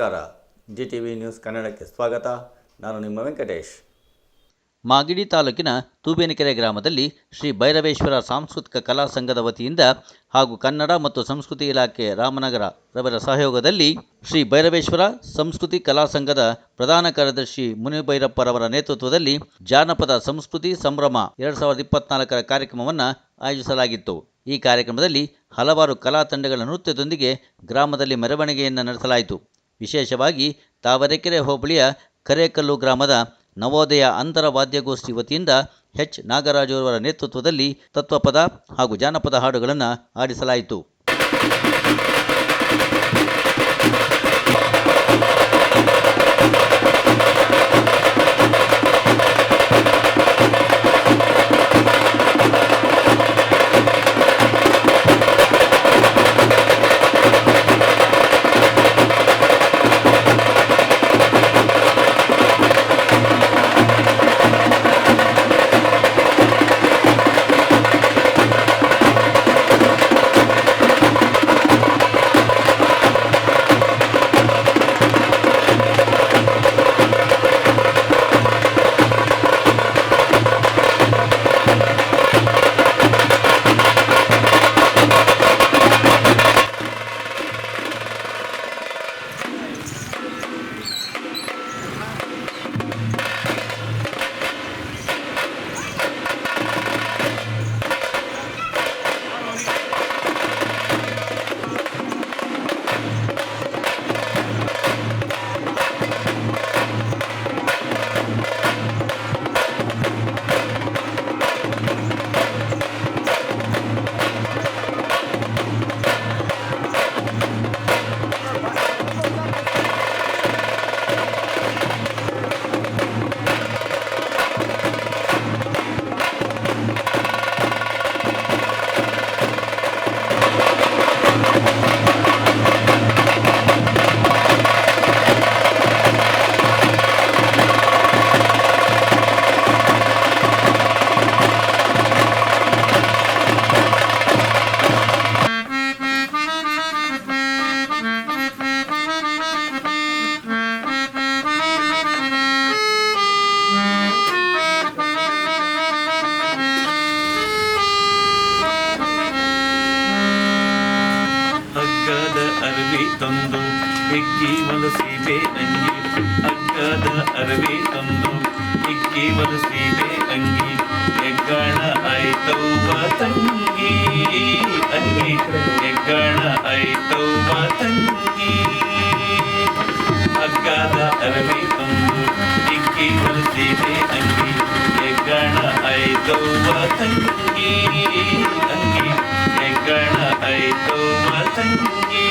ನಮಸ್ಕಾರ. G T V news ಕನ್ನಡಕ್ಕೆ ಸ್ವಾಗತ. ನಾನು ನಿಮ್ಮ ವೆಂಕಟೇಶ್. ಮಾಗಿಡಿ ತಾಲೂಕಿನ ತೂಬೇನಕೆರೆ ಗ್ರಾಮದಲ್ಲಿ ಶ್ರೀ ಭೈರವೇಶ್ವರ ಸಾಂಸ್ಕೃತಿಕ ಕಲಾ ಸಂಘದ ವತಿಯಿಂದ ಹಾಗೂ ಕನ್ನಡ ಮತ್ತು ಸಂಸ್ಕೃತಿ ಇಲಾಖೆ ರಾಮನಗರ ರವರ ಸಹಯೋಗದಲ್ಲಿ ಶ್ರೀ ಭೈರವೇಶ್ವರ ಸಂಸ್ಕೃತಿ ಕಲಾ ಸಂಘದ ಪ್ರಧಾನ ಕಾರ್ಯದರ್ಶಿ ಮುನಿಭೈರಪ್ಪರವರ ನೇತೃತ್ವದಲ್ಲಿ ಜಾನಪದ ಸಂಸ್ಕೃತಿ ಸಂಭ್ರಮ ಎರಡು ಸಾವಿರದ ಇಪ್ಪತ್ನಾಲ್ಕರ ಕಾರ್ಯಕ್ರಮವನ್ನು ಆಯೋಜಿಸಲಾಗಿತ್ತು. ಈ ಕಾರ್ಯಕ್ರಮದಲ್ಲಿ ಹಲವಾರು ಕಲಾ ತಂಡಗಳ ನೃತ್ಯದೊಂದಿಗೆ ಗ್ರಾಮದಲ್ಲಿ ಮೆರವಣಿಗೆಯನ್ನು ನಡೆಸಲಾಯಿತು. ವಿಶೇಷವಾಗಿ ತಾವರೆಕೆರೆ ಹೋಬಳಿಯ ಕರೇಕಲ್ಲು ಗ್ರಾಮದ ನವೋದಯ ಅಂತರ ವಾದ್ಯಗೋಷ್ಠಿ ವತಿಯಿಂದ ಎಚ್. ನಾಗರಾಜು ಅವರ ನೇತೃತ್ವದಲ್ಲಿ ತತ್ವಪದ ಹಾಗೂ ಜಾನಪದ ಹಾಡುಗಳನ್ನು ಆಡಿಸಲಾಯಿತು. ತಂಗಿ, ಅಲ್ಲಿ ಹೆಗ್ಗಣ ಆಯ್ತವ್ವ ತಂಗಿ. ಹಗ್ಗದ ಅರವಿ ತಂದು ಹಿಕ್ಕಿ ಮಲಸಿಬೆ ಅಂಗಿ ಹೆಗ್ಗಣ ಆಯ್ತವ್ವ ತಂಗಿ. ಅಂಗಿ ಹೆಗ್ಗಣ ಆಯ್ತವ್ವ ತಂಗಿ.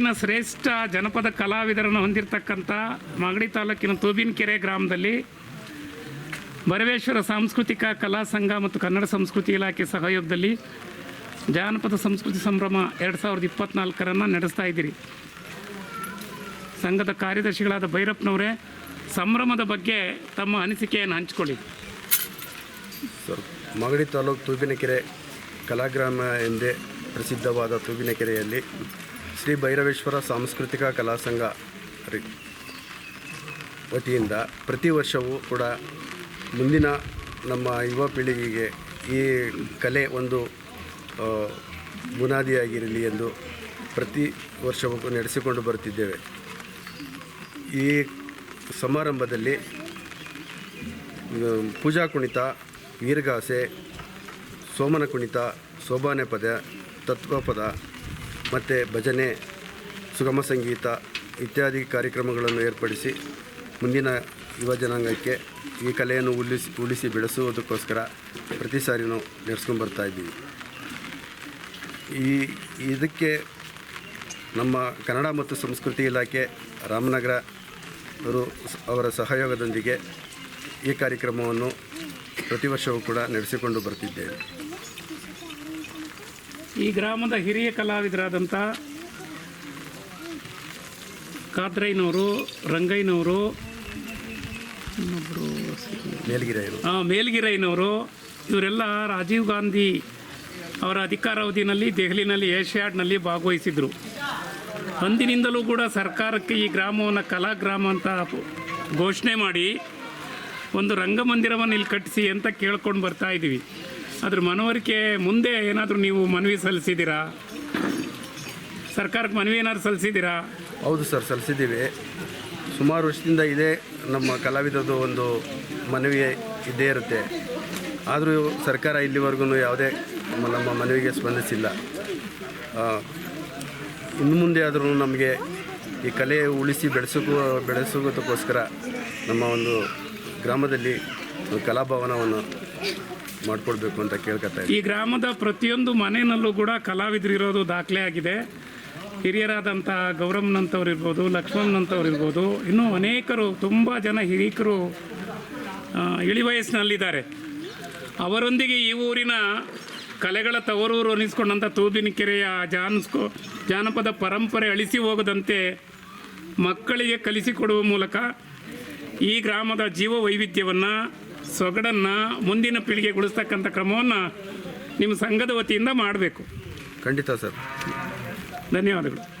ನಾಡಿನ ಶ್ರೇಷ್ಠ ಜನಪದ ಕಲಾವಿದರನ್ನು ಹೊಂದಿರತಕ್ಕಂಥ ಮಾಗಡಿ ತಾಲೂಕಿನ ತೂಬಿನಕೆರೆ ಗ್ರಾಮದಲ್ಲಿ ಬರವೇಶ್ವರ ಸಾಂಸ್ಕೃತಿಕ ಕಲಾ ಸಂಘ ಮತ್ತು ಕನ್ನಡ ಸಂಸ್ಕೃತಿ ಇಲಾಖೆ ಸಹಯೋಗದಲ್ಲಿ ಜಾನಪದ ಸಂಸ್ಕೃತಿ ಸಂಭ್ರಮ ಎರಡು ಸಾವಿರದ ಇಪ್ಪತ್ತ್ನಾಲ್ಕರನ್ನು ನಡೆಸ್ತಾ ಇದ್ದೀರಿ. ಸಂಘದ ಕಾರ್ಯದರ್ಶಿಗಳಾದ ಭೈರಪ್ಪನವರೇ, ಸಂಭ್ರಮದ ಬಗ್ಗೆ ತಮ್ಮ ಅನಿಸಿಕೆಯನ್ನು ಹಂಚಿಕೊಳ್ಳಿ. ಸರ್ ಮಾಗಡಿ ತಾಲೂಕು ತೂಬಿನಕೆರೆ ಕಲಾಗ್ರಾಮ ಎಂದೇ ಪ್ರಸಿದ್ಧವಾದ ತೂಬಿನಕೆರೆಯಲ್ಲಿ ಶ್ರೀ ಭೈರವೇಶ್ವರ ಸಾಂಸ್ಕೃತಿಕ ಕಲಾ ಸಂಘ ವತಿಯಿಂದ ಪ್ರತಿ ವರ್ಷವೂ ಕೂಡ ಮುಂದಿನ ನಮ್ಮ ಯುವ ಪೀಳಿಗೆಗೆ ಈ ಕಲೆ ಒಂದು ಬುನಾದಿಯಾಗಿರಲಿ ಎಂದು ಪ್ರತಿ ವರ್ಷವೂ ನಡೆಸಿಕೊಂಡು ಬರುತ್ತಿದ್ದೇವೆ. ಈ ಸಮಾರಂಭದಲ್ಲಿ ಪೂಜಾ ಕುಣಿತ, ವೀರಗಾಸೆ ಸೋಮನ ಕುಣಿತ ಸೋಬಾನೆ ಪದ, ತತ್ವಪದ ಮತ್ತು ಭಜನೆ, ಸುಗಮ ಸಂಗೀತ ಇತ್ಯಾದಿ ಕಾರ್ಯಕ್ರಮಗಳನ್ನು ಏರ್ಪಡಿಸಿ ಮುಂದಿನ ಯುವ ಜನಾಂಗಕ್ಕೆ ಈ ಕಲೆಯನ್ನು ಉಳಿಸಿ ಉಳಿಸಿ ಬೆಳೆಸುವುದಕ್ಕೋಸ್ಕರ ಪ್ರತಿ ಸಾರಿನೂ ನಡೆಸ್ಕೊಂಡು ಬರ್ತಾ ಇದ್ದೀವಿ. ಈ, ಇದಕ್ಕೆ ನಮ್ಮ ಕನ್ನಡ ಮತ್ತು ಸಂಸ್ಕೃತಿ ಇಲಾಖೆ, ರಾಮನಗರ ಅವರು ಅವರ ಸಹಯೋಗದೊಂದಿಗೆ ಈ ಕಾರ್ಯಕ್ರಮವನ್ನು ಪ್ರತಿ ವರ್ಷವೂ ಕೂಡ ನಡೆಸಿಕೊಂಡು ಬರ್ತಿದ್ದೇವೆ. ಈ ಗ್ರಾಮದ ಹಿರಿಯ ಕಲಾವಿದರಾದಂಥ ಕಾದ್ರೈನವರು ರಂಗಯ್ಯನವರು ಇನ್ನೊಬ್ಬರು ಹಾಂ ಮೇಲ್ಗಿರೈನವರು ಇವರೆಲ್ಲ ರಾಜೀವ್ ಗಾಂಧಿ ಅವರ ಅಧಿಕಾರಾವಧಿನಲ್ಲಿ ದೆಹಲಿನಲ್ಲಿ ಏಷ್ಯಾಡ್ನಲ್ಲಿ ಭಾಗವಹಿಸಿದರು. ಅಂದಿನಿಂದಲೂ ಕೂಡ ಸರ್ಕಾರಕ್ಕೆ ಈ ಗ್ರಾಮವನ್ನು ಕಲಾಗ್ರಾಮ ಅಂತ ಘೋಷಣೆ ಮಾಡಿ ಒಂದು ರಂಗಮಂದಿರವನ್ನು ಇಲ್ಲಿ ಕಟ್ಟಿಸಿ ಅಂತ ಕೇಳ್ಕೊಂಡು ಬರ್ತಾ ಇದ್ದೀವಿ. ಅದ್ರ ಮನವರಿಕೆ ಮುಂದೆ ಏನಾದರೂ ನೀವು ಮನವಿ ಸಲ್ಲಿಸಿದ್ದೀರಾ? ಸರ್ಕಾರಕ್ಕೆ ಮನವಿ ಏನಾದ್ರು ಸಲ್ಲಿಸಿದ್ದೀರಾ? ಹೌದು ಸರ್, ಸಲ್ಲಿಸಿದ್ದೀವಿ. ಸುಮಾರು ವರ್ಷದಿಂದ ಇದೇ ನಮ್ಮ ಕಲಾವಿದರದು ಒಂದು ಮನವಿ ಇದ್ದೇ ಇರುತ್ತೆ. ಆದರೂ ಸರ್ಕಾರ ಇಲ್ಲಿವರೆಗೂ ಯಾವುದೇ ನಮ್ಮ- ಮನವಿಗೆ ಸ್ಪಂದಿಸಿಲ್ಲ. ಇನ್ನು ಮುಂದೆ ಆದರೂ ನಮಗೆ ಈ ಕಲೆ ಉಳಿಸಿ ಬೆಳೆಸೋಕ್ಕೂ ಬೆಳೆಸೋದಕ್ಕೋಸ್ಕರ ನಮ್ಮ ಒಂದು ಗ್ರಾಮದಲ್ಲಿ ಕಲಾಭವನವನ್ನು ಮಾಡಿಕೊಡ್ಬೇಕು ಅಂತ ಕೇಳ್ಕೊತಾ ಈ ಗ್ರಾಮದ ಪ್ರತಿಯೊಂದು ಮನೆಯಲ್ಲೂ ಕೂಡ ಕಲಾವಿದರು ಇರೋದು ದಾಖಲೆ ಆಗಿದೆ. ಹಿರಿಯರಾದಂಥ ಗೌರಮ್ನಂಥವ್ರು ಇರ್ಬೋದು ಲಕ್ಷ್ಮಣನಂಥವ್ರು ಇರ್ಬೋದು, ಇನ್ನೂ ಅನೇಕರು, ತುಂಬ ಜನ ಹಿರಿಕರು ಇಳಿ ವಯಸ್ಸಿನಲ್ಲಿದ್ದಾರೆ. ಅವರೊಂದಿಗೆ ಈ ಊರಿನ ಕಲೆಗಳ ತವರೂರು ಅನ್ನಿಸ್ಕೊಂಡಂಥ ತೂಬಿನಕೆರೆಯ ಜಾನಸ್ಕೋ, ಜಾನಪದ ಪರಂಪರೆ ಅಳಿಸಿ ಹೋಗದಂತೆ ಮಕ್ಕಳಿಗೆ ಕಲಿಸಿಕೊಡುವ ಮೂಲಕ ಈ ಗ್ರಾಮದ ಜೀವ ವೈವಿಧ್ಯವನ್ನು ಸೊಗಡನ್ನು ಮುಂದಿನ ಪೀಳಿಗೆ ಉಳಿಸ್ತಕ್ಕಂಥ ಕ್ರಮವನ್ನು ನಿಮ್ಮ ಸಂಘದ ವತಿಯಿಂದ ಮಾಡಬೇಕು. ಖಂಡಿತ ಸರ್. ಧನ್ಯವಾದಗಳು.